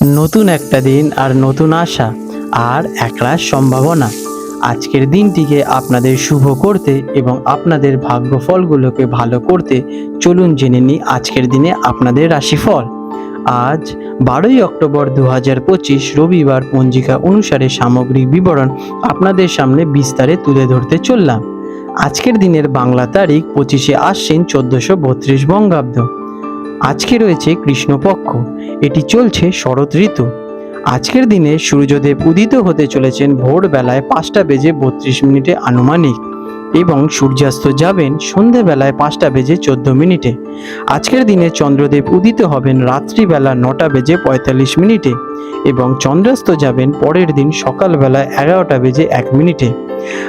নতুন একটা দিন আর নতুন আশা আর একরাশ সম্ভাবনা। আজকের দিনটিকে আপনাদের শুভ করতে এবং আপনাদের ভাগ্যফলগুলোকে ভালো করতে চলুন জেনে নিই আজকের দিনে আপনাদের রাশিফল। আজ বারোই অক্টোবর দু হাজার পঁচিশ রবিবার পঞ্জিকা অনুসারে সামগ্রিক বিবরণ আপনাদের সামনে বিস্তারে তুলে ধরতে চললাম। আজকের দিনের বাংলা তারিখ পঁচিশে আশ্বিন চোদ্দোশো বত্রিশ বঙ্গাব্দ। আজকে রয়েছে কৃষ্ণপক্ষ। এটি চলছে শরৎ ঋতু। আজকের দিনে সূর্যদেব উদিত হতে চলেছেন ভোরবেলায় পাঁচটা বেজে বত্রিশ মিনিটে আনুমানিক এবং সূর্যাস্ত যাবেন সন্ধেবেলায় পাঁচটা বেজে চোদ্দ মিনিটে। আজকের দিনে চন্দ্রদেব উদিত হবেন রাত্রিবেলা নটা বেজে পঁয়তাল্লিশ মিনিটে এবং চন্দ্রাস্ত যাবেন পরের দিন সকালবেলা এগারোটা বেজে এক মিনিটে।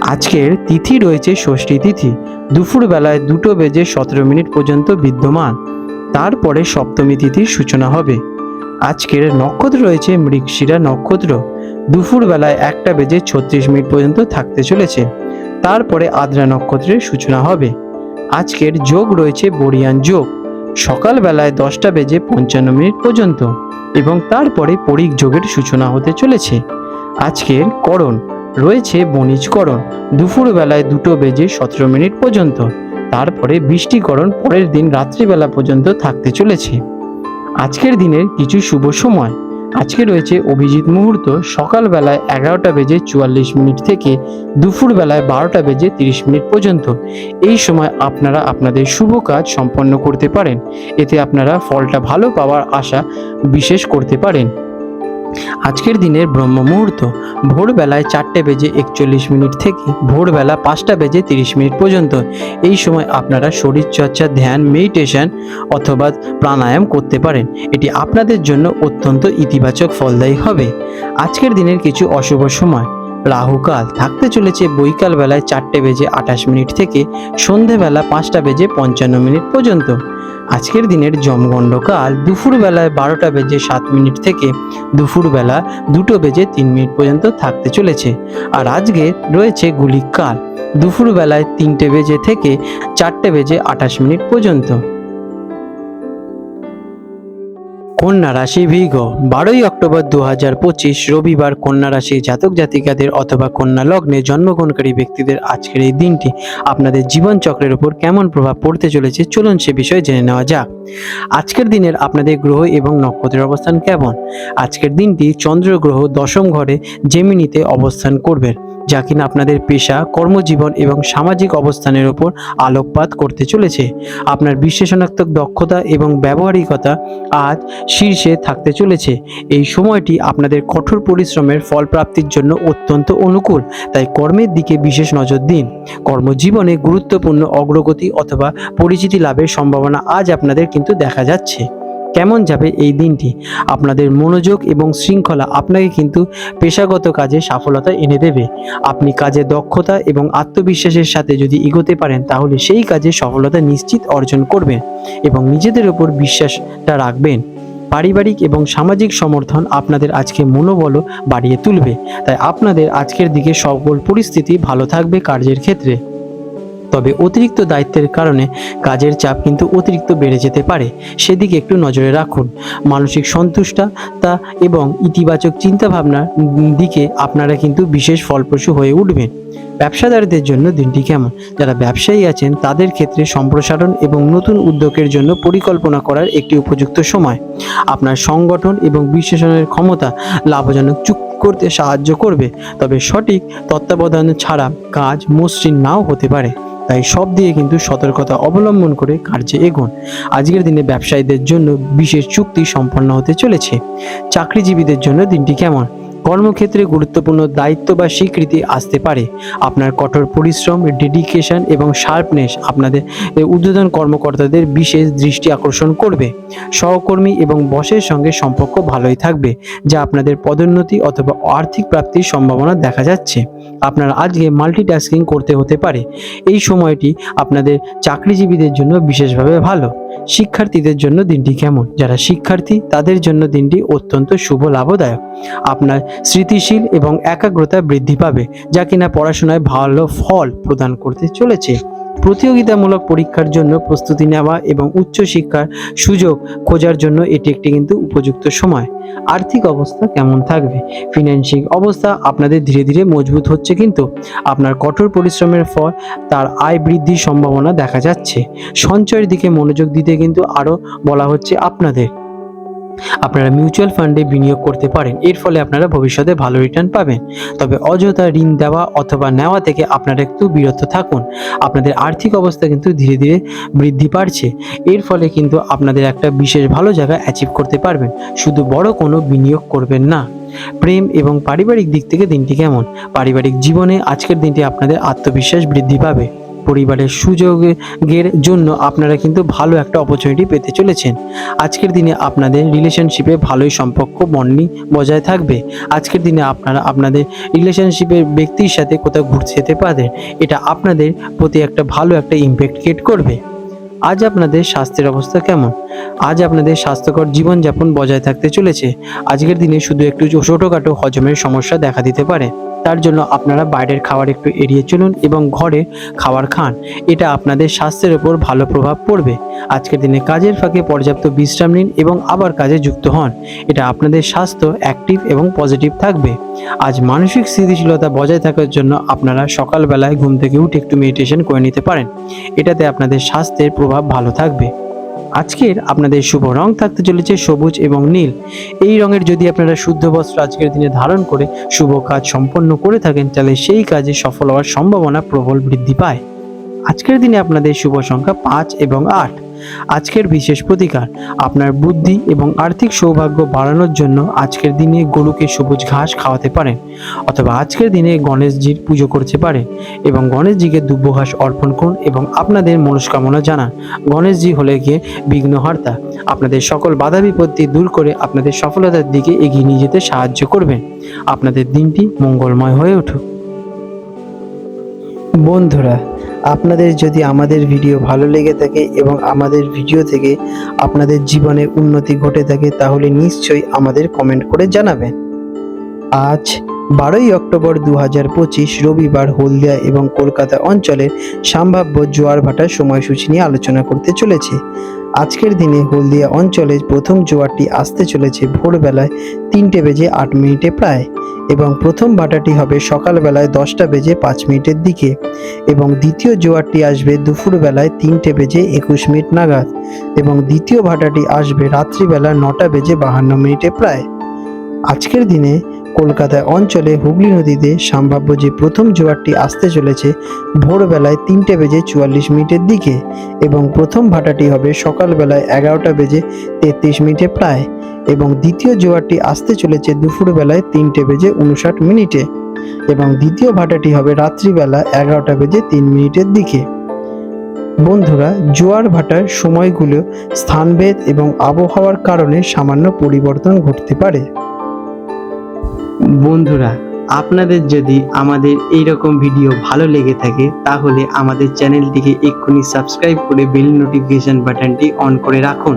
আজকের তিথি রয়েছে ষষ্ঠী তিথি। দুপুরবেলায় দুটো বেজে সতেরো মিনিট পর্যন্ত বিদ্যমান। তারপরে সপ্তমী তিথির সূচনা হবে। আজকের নক্ষত্র রয়েছে মৃগশিরা নক্ষত্র। দুপুর বেলায় একটা বেজে ছত্রিশ মিনিট পর্যন্ত থাকতে চলেছে। তারপরে আদ্রা নক্ষত্রের সূচনা হবে। আজকের যোগ রয়েছে বরিয়ান যোগ। সকালবেলায় দশটা বেজে পঞ্চান্ন মিনিট পর্যন্ত এবং তারপরে পরিক যোগের সূচনা হতে চলেছে। আজকের করণ। রয়েছে বণিজকরণ দুপুর বেলায় দুটো বেজে সতেরো মিনিট পর্যন্ত। তারপরে বৃষ্টিকরণ পরের দিন রাত্রিবেলা পর্যন্ত থাকতে চলেছে। আজকের দিনের কিছু শুভ সময়। আজকে রয়েছে অভিজিৎ মুহূর্ত সকালবেলায় এগারোটা বেজে চুয়াল্লিশ মিনিট থেকে দুপুরবেলায় বারোটা বেজে তিরিশ মিনিট পর্যন্ত। এই সময় আপনারা আপনাদের শুভ কাজ সম্পন্ন করতে পারেন। এতে আপনারা ফলটা ভালো পাওয়ার আশা বিশেষ করতে পারেন। আজকের দিনের ব্রহ্ম মুহূর্ত ভোরবেলায় চারটে বেজে একচল্লিশ মিনিট থেকে ভোরবেলা পাঁচটা বেজে তিরিশ মিনিট পর্যন্ত। এই সময় আপনারা শরীরচর্চা, ধ্যান, মেডিটেশন অথবা প্রাণায়াম করতে পারেন। এটি আপনাদের জন্য অত্যন্ত ইতিবাচক ফলদায়ী হবে। আজকের দিনের কিছু অশুভ সময়। রাহুকাল থাকতে চলেছে বৈকাল বেলায় চারটে বেজে আঠাশ মিনিট থেকে সন্ধেবেলা পাঁচটা বেজে পঞ্চান্ন মিনিট পর্যন্ত। আজকের দিনের জমগণ্ডকাল দুপুরবেলায় বারোটা বেজে সাত মিনিট থেকে দুপুরবেলা দুটো বেজে তিন মিনিট পর্যন্ত থাকতে চলেছে। আর আজকে রয়েছে গুলিকাল দুপুরবেলায় তিনটে বেজে থেকে চারটে বেজে আঠাশ মিনিট পর্যন্ত। কন্যা রাশি ভিগ। বারোই অক্টোবর দু হাজার পঁচিশ রবিবার কন্যা রাশি জাতক জাতিকাদের অথবা কন্যা লগ্নে জন্মগ্রহণকারী ব্যক্তিদের আজকের এই দিনটি আপনাদের জীবন চক্রের উপর কেমন প্রভাব পড়তে চলেছে চলুন সে বিষয়ে জেনে নেওয়া যাক। আজকের দিনের আপনাদের গ্রহ এবং নক্ষত্রের অবস্থান কেমন? আজকের দিনটি চন্দ্র গ্রহ দশম ঘরে জেমিনিতে অবস্থান করবেন। যা কিনা আপনাদের পেশা, কর্মজীবন এবং সামাজিক অবস্থানের উপর আলোকপাত করতে চলেছে। আপনার বিশ্লেষণাত্মক দক্ষতা এবং ব্যবহারিকতা আজ শীর্ষে থাকতে চলেছে। এই সময়টি আপনাদের কঠোর পরিশ্রমের ফল প্রাপ্তির জন্য অত্যন্ত অনুকূল। তাই কর্মের দিকে বিশেষ নজর দিন। কর্মজীবনে গুরুত্বপূর্ণ অগ্রগতি অথবা পরিচিতি লাভের সম্ভাবনা আজ আপনাদের কিন্তু দেখা যাচ্ছে। কেমন যাবে এই দিনটি? আপনাদের মনোযোগ এবং শৃঙ্খলা আপনাকে কিন্তু পেশাগত কাজে সফলতা এনে দেবে। আপনি কাজে দক্ষতা এবং আত্মবিশ্বাসের সাথে যদি এগোতে পারেন, তাহলে সেই কাজে সফলতা নিশ্চিত অর্জন করবেন এবং নিজেদের উপর বিশ্বাসটা রাখবেন। পারিবারিক এবং সামাজিক সমর্থন আপনাদের আজকে মনোবলও বাড়িয়ে তুলবে। তাই আপনাদের আজকের দিকে সকল পরিস্থিতি ভালো থাকবে কার্যের ক্ষেত্রে। তবে অতিরিক্ত দায়িত্বের কারণে কাজের চাপ কিন্তু অতিরিক্ত বেড়ে যেতে পারে। সেদিকে একটু নজরে রাখুন। মানসিক সন্তুষ্টা তা এবং ইতিবাচক চিন্তাভাবনার দিকে আপনারা কিন্তু বিশেষ ফলপ্রসূ হয়ে উঠবেন। ব্যবসাদারদের জন্য দিনটি কেমন? যারা ব্যবসায়ী আছেন, তাদের ক্ষেত্রে সম্প্রসারণ এবং নতুন উদ্যোগের জন্য পরিকল্পনা করার একটি উপযুক্ত সময়। আপনার সংগঠন এবং বিশ্লেষণের ক্ষমতা লাভজনক চুক্তি করতে সাহায্য করবে। তবে সঠিক তত্ত্বাবধান ছাড়া কাজ মসৃণ নাও হতে পারে। তাই সব দিয়ে কিন্তু সতর্কতা অবলম্বন করে কার্যে এগোন। আজকের দিনে ব্যবসায়ীদের জন্য বিশেষ চুক্তি সম্পন্ন হতে চলেছে। চাকরিজীবীদের জন্য দিনটি কেমন? কর্মক্ষেত্রে গুরুত্বপূর্ণ দায়িত্ব বা স্বীকৃতি আসতে পারে। আপনার কঠোর পরিশ্রম ডেডিকেশন এবং শার্পনেস আপনাদের উদ্বোধন কর্মকর্তাদের বিশেষ দৃষ্টি আকর্ষণ করবে। সহকর্মী এবং বসের সঙ্গে সম্পর্ক ভালোই থাকবে, যা আপনাদের পদোন্নতি অথবা আর্থিক প্রাপ্তির সম্ভাবনা দেখা যাচ্ছে। আপনার আজকে মাল্টিটাস্কিং করতে হতে পারে। এই সময়টি আপনাদের চাকরিজীবীদের জন্য বিশেষভাবে ভালো। শিক্ষার্থীদের জন্য দিনটি কেমন? যারা শিক্ষার্থী, তাদের জন্য দিনটি অত্যন্ত শুভ, লাভদায়ক। আপনার স্মৃতিশীল এবং একাগ্রতা বৃদ্ধি পাবে, যা কিনা পড়াশোনায় ভালো ফল প্রদান করতে চলেছে। প্রতিযোগিতামূলক পরীক্ষার জন্য প্রস্তুতি নেওয়া এবং উচ্চশিক্ষার সুযোগ খোঁজার জন্য এটি একটি কিন্তু উপযুক্ত সময়। আর্থিক অবস্থা কেমন থাকবে? ফিনান্সিক অবস্থা আপনাদের ধীরে ধীরে মজবুত হচ্ছে কিন্তু আপনার কঠোর পরিশ্রমের ফল তার আয় বৃদ্ধির সম্ভাবনা দেখা যাচ্ছে। সঞ্চয়ের দিকে মনোযোগ দিতে কিন্তু আরও বলা হচ্ছে আপনাদের। আপনারা মিউচুয়াল ফান্ডে বিনিয়োগ করতে পারেন। এর ফলে আপনারা ভবিষ্যতে ভালো রিটার্ন পাবেন। তবে অযথা ঋণ দেওয়া অথবা নেওয়া থেকে আপনারা একটু বিরত থাকুন। আপনাদের আর্থিক অবস্থা কিন্তু ধীরে ধীরে বৃদ্ধি পাচ্ছে। এর ফলে কিন্তু আপনাদের একটা বিশেষ ভালো জায়গা অ্যাচিভ করতে পারবেন। শুধু বড় কোনো বিনিয়োগ করবেন না। প্রেম এবং পারিবারিক দিক থেকে দিনটি কেমন? পারিবারিক জীবনে আজকের দিনটি আপনাদের আত্মবিশ্বাস বৃদ্ধি পাবে। পরিবারের সুযোগের জন্য আপনারা কিন্তু ভালো একটা অপরচুনিটি পেতে চলেছেন। আজকের দিনে আপনাদের রিলেশনশিপে ভালোই সম্পর্ক বন্ডিং বজায় থাকবে। আজকের দিনে আপনারা আপনাদের রিলেশনশিপের ব্যক্তির সাথে কোথাও ঘুরতে যেতে পারেন এটা আপনাদের প্রতি একটা ভালো একটা ইম্প্যাক্ট ক্রিয়েট করবে। আজ আপনাদের স্বাস্থ্যের অবস্থা কেমন? আজ আপনাদের স্বাস্থ্যকর জীবনযাপন বজায় থাকতে চলেছে। আজকের দিনে শুধু একটু ছোটোখাটো হজমের সমস্যা দেখা দিতে পারে। তার জন্য আপনারা বাইরের খাবার একটু এড়িয়ে চলুন এবং ঘরে খাবার খান। এটা আপনাদের স্বাস্থ্যের উপর ভালো প্রভাব পড়বে। আজকের দিনে কাজের ফাঁকে পর্যাপ্ত বিশ্রাম নিন এবং আবার কাজে যুক্ত হন। এটা আপনাদের স্বাস্থ্য অ্যাক্টিভ এবং পজিটিভ থাকবে। আজ মানসিক স্থিতিশীলতা বজায় থাকার জন্য আপনারা সকালবেলায় ঘুম থেকে উঠে একটু মেডিটেশন করে নিতে পারেন। এটাতে আপনাদের স্বাস্থ্যের প্রভাব ভালো থাকবে। আজকের আপনাদের শুভ রং থাকতে চলেছে সবুজ এবং নীল। এই রঙের যদি আপনারা শুদ্ধ বস্ত্র আজকের দিনে ধারণ করে শুভ কাজ সম্পন্ন করে থাকেন, তাহলে সেই কাজে সফল হওয়ার সম্ভাবনা প্রবল বৃদ্ধি পায়। আজকের দিনে আপনাদের শুভ সংখ্যা পাঁচ এবং আট। আজকের বিশেষ প্রতিকার, আপনার বুদ্ধি এবং আর্থিক সৌভাগ্য বাড়ানোর জন্য আজকের দিনে গরুকে সবুজ ঘাস খাওয়াতে পারেন অথবা আজকের দিনে গণেশজির পুজো করতে পারেন এবং গণেশজিকে দুব্য ঘাস অর্পণ করুন এবং আপনাদের মনস্কামনা জানান। গণেশজি হলে গিয়ে বিঘ্নহর্তা আপনাদের সকল বাধা বিপত্তি দূর করে আপনাদের সফলতার দিকে এগিয়ে নিয়ে যেতে সাহায্য করবেন। আপনাদের দিনটি মঙ্গলময় হয়ে উঠুক। বন্ধুরা, আপনাদের যদি আমাদের ভিডিও ভালো লেগে থাকে এবং আমাদের ভিডিও থেকে আপনাদের জীবনে উন্নতি ঘটে থাকে, তাহলে নিশ্চয়ই আমাদের কমেন্ট করে জানাবেন। আজ বারোই অক্টোবর দু হাজার পঁচিশ, রবিবার হলদিয়া এবং কলকাতা অঞ্চলের সম্ভাব্য জোয়ার ভাটার সময়সূচি নিয়ে আলোচনা করতে চলেছে। আজকের দিনে হলদিয়া অঞ্চলে প্রথম জোয়ারটি আসতে চলেছে ভোরবেলায় তিনটে বেজে আট মিনিটে প্রায়। এবং প্রথম ভাটাটি হবে সকালবেলায় দশটা বেজে পাঁচ মিনিটের দিকে এবং দ্বিতীয় জোয়ারটি আসবে দুপুরবেলায় তিনটে বেজে একুশ মিনিট নাগাদ এবং দ্বিতীয় ভাটাটি আসবে রাত্রিবেলা নটা বেজে বাহান্ন মিনিটে প্রায়। আজকের দিনে কলকাতায় অঞ্চলে হুগলি নদীতে সম্ভাব্য যে প্রথম জোয়ারটি আসতে চলেছে ভোরবেলায় তিনটে বেজে চুয়াল্লিশ মিনিটের দিকে এবং প্রথম ভাটাটি হবে সকালবেলায় এগারোটা বেজে তেত্রিশ মিনিটে প্রায়। এবং দ্বিতীয় জোয়ারটি আসতে চলেছে দুপুরবেলায় তিনটে বেজে উনষাট মিনিটে এবং দ্বিতীয় ভাটাটি হবে রাত্রিবেলা এগারোটা বেজে তিন মিনিটের দিকে। বন্ধুরা, জোয়ার ভাটার সময়গুলো স্থানভেদ এবং আবহাওয়ার কারণে সামান্য পরিবর্তন ঘটতে পারে। বন্ধুরা, আপনাদের যদি আমাদের এই রকম ভিডিও ভালো লেগে থাকে, তাহলে আমাদের চ্যানেলটিকে এক্ষুনি সাবস্ক্রাইব করে বেল নোটিফিকেশন বাটনটি অন করে রাখুন।